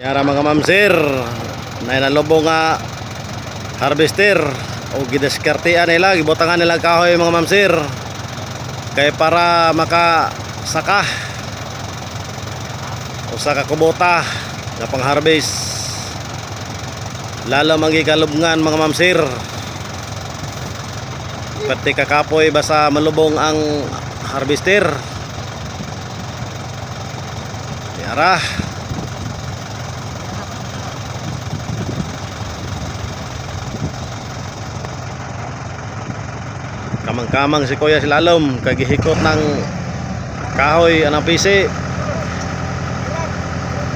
Yara mga mamsir, na nalubong nga harvester o gideskartian nila, gibutangan nila kahoy mga mamsir. Kay para makasaka o sa kakubota nga pang harvest. Lalo mangi kalubngan mga mamsir. Pati kakapoy basta malubong ang harvester. Yara. Kamang-kamang si Kuya Silalom kagihikot ng kahoy anang pisi.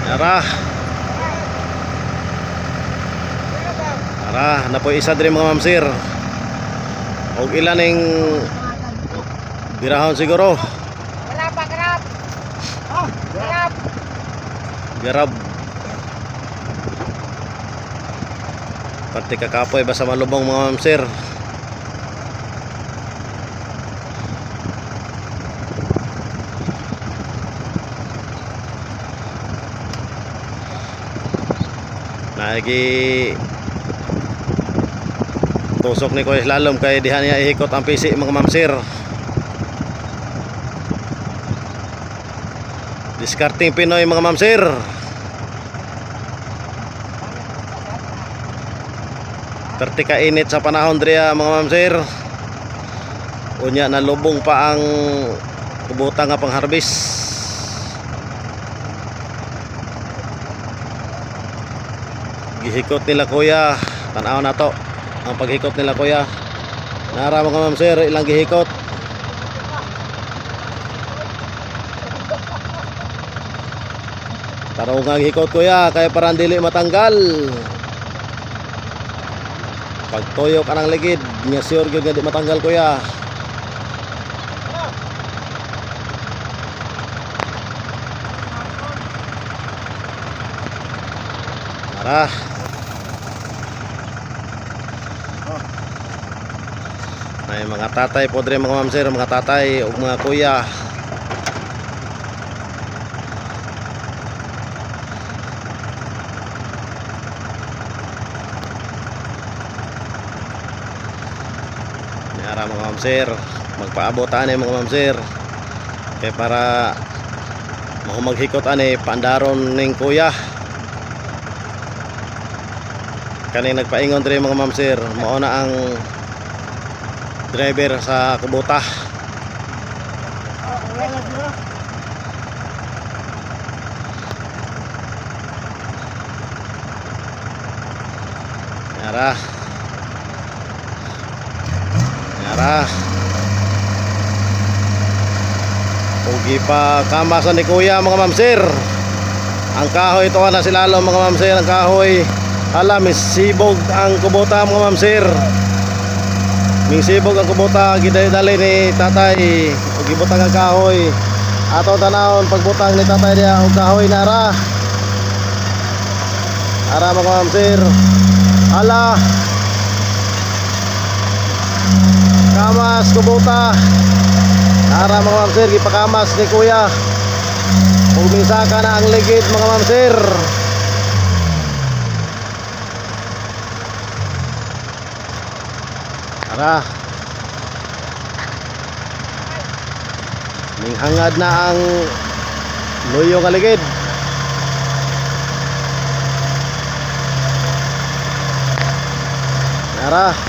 Yara. Yara, na po isa din mga mamsir. Og ilan ning birahon siguro. Pak, gerap. Oh, gerap. Garab. Pati kakapoy basta malubong mga mamsir. Lagi tusok ni Kuya Slalom kay diha niya ihikot ang pisi mga mamsir. Discarding Pinoy mga mamsir. Perti ka init sa panahon driya mga mamsir. Unya nalubong pa ang kubuta nga pangharbis. Gihikot nila kuya. Tanaw na to. Ang paghikot nila kuya. Nara mga mamsir ilang gihikot. Taro nga hikot kuya kaya parang dili matanggal. Pag toyo ka ng ligid, nya sure nga di matanggal kuya. Tara. May mga tatay po dre mga mamsir, mga tatay ug mga kuya. Yara mga mamsir Magpaabot ani mga mamsir Kaya para Mau maghikot ani Pandaron ning kuya Kani nagpaingon diri mga mamsir Mao na ang Driver sa kubuta Yara Yara. Ugi pa kamasan ni Kuya mga mamsir. Ang kahoy ito na silalo mga mamsir. Ang kahoy. Alam, sibog ang kubota mga mamsir. Ming sibog ang kubota. Giday-dali ni tatay. Ugi butang ang kahoy. Ato tanawon pagbutang ni tatay niya. Og kahoy nara. Ara mga mamsir. Ala. Kamas kubuta. Ara mga mamsir gipakamas ni kuya. Umisa ka na ang ligid mga mamsir. Ara. Minghangad na ang luyo nga ligid. Ara.